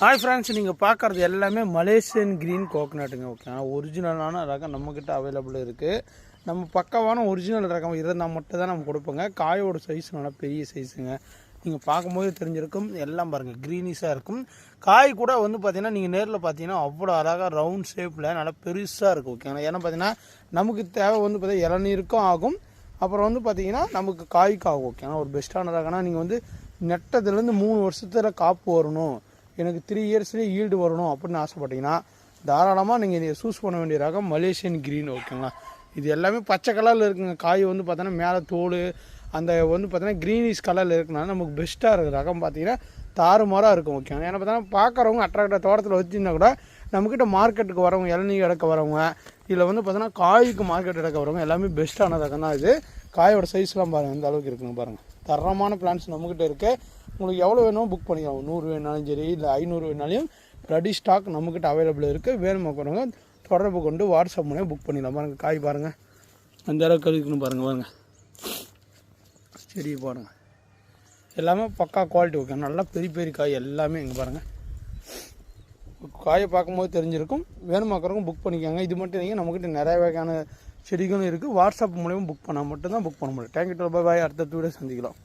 Hi friends நீங்கள் பார்க்குறது எல்லாமே மலேசியன் க்ரீன் கோகனட்டுங்க ஓகே ஆனால் ஒரிஜினலான ரகம் நம்மக்கிட்ட அவைலபிள் இருக்குது நம்ம பக்கவான ஒரிஜினல் ரகம் இருந்தால் மட்டும் தான் நம்ம கொடுப்போங்க. காயோட சைஸ் நல்லா பெரிய சைஸுங்க நீங்கள் பார்க்கும்போது தெரிஞ்சிருக்கும். எல்லாம் பாருங்கள் க்ரீனிஷாக இருக்கும். காய் கூட வந்து பார்த்திங்கன்னா நீங்கள் நேரில் பார்த்தீங்கன்னா அவ்வளோ அழகாக ரவுண்ட் ஷேப்பில் நல்லா பெருசாக இருக்கும் ஓகேங்களா ஏன்னா பார்த்தீங்கன்னா நமக்கு தேவை வந்து பார்த்தீங்கன்னா இளநீருக்கும் ஆகும். அப்புறம் வந்து பார்த்தீங்கன்னா நமக்கு காய்க்கு ஆகும் ஓகேங்களா ஒரு பெஸ்ட்டான ரகம்னா நீங்கள் வந்து நெட்டத்துலேருந்து மூணு வருஷத்தில் காப்பு வரணும். எனக்கு த்ரீ இயர்ஸ்லேயே ஈல்டு வரணும் அப்படின்னு ஆசைப்பட்டீங்கன்னா தாராளமாக நீங்கள் இதை சூஸ் பண்ண வேண்டிய ரகம் மலேசியன் க்ரீன் ஓகேங்களா இது எல்லாமே பச்சை கலரில் இருக்குங்க. காய் வந்து பார்த்தோன்னா மேலே தோல் அந்த வந்து பார்த்தீங்கன்னா க்ரீனிஷ் கலரில் இருக்குனால நமக்கு பெஸ்ட்டாக இருக்கிற ரகம் பார்த்தீங்கன்னா தாறுமாறாக இருக்கும் ஓகே ஏன்னா பார்த்தோன்னா பார்க்குறவங்க அட்ராக்டாக தோட்டத்தில் வச்சுருந்தா கூட நம்மக்கிட்ட மார்க்கெட்டுக்கு வரவங்க இளநீர் எடுக்க வரவங்க இதில் வந்து பார்த்தோன்னா காய்க்கு மார்க்கெட் எடுக்க வரவங்க எல்லாமே பெஸ்ட்டான ரகம் தான் இது. காயோட சைஸ்லாம் பாருங்கள் இந்த அளவுக்கு இருக்குங்க பாருங்கள் தரமான பிளான்ஸ் நம்மக்கிட்ட இருக்குது உங்களுக்கு எவ்வளோ வேணுமோ புக் பண்ணிக்கலாம் நூறு வேணாலும் சரி இல்லை ஐநூறு வேணாலும் ரெடி ஸ்டாக் நம்மக்கிட்ட அவைலபிள் இருக்குது வேணுமா போகிறவங்க தொடர்பு கொண்டு வாட்ஸ்அப் மூலியம் புக் பண்ணிடலாம் பாருங்கள் காய் பாருங்கள் அந்த அளவுக்கு இருக்குன்னு பாருங்கள் பாருங்கள் சரி பாருங்கள் எல்லாமே பக்கா குவாலிட்டி ஓகே நல்லா பெரிய பெரிய காய் எல்லாமே இங்கே பாருங்கள் காயை பார்க்கும்போது தெரிஞ்சிருக்கும். வேணுமாக்கிறவங்க புக் பண்ணிக்கோங்க. இது மட்டும் இல்லைங்க நம்மக்கிட்ட நிறைய வகையான செடிகளும் இருக்குது வாட்ஸ்அப் மூலியமாக புக் பண்ணால் மட்டும்தான் புக் பண்ண முடியும். தேங்க்யூ பாய் அடுத்த வீடியோ சந்திக்கலாம்.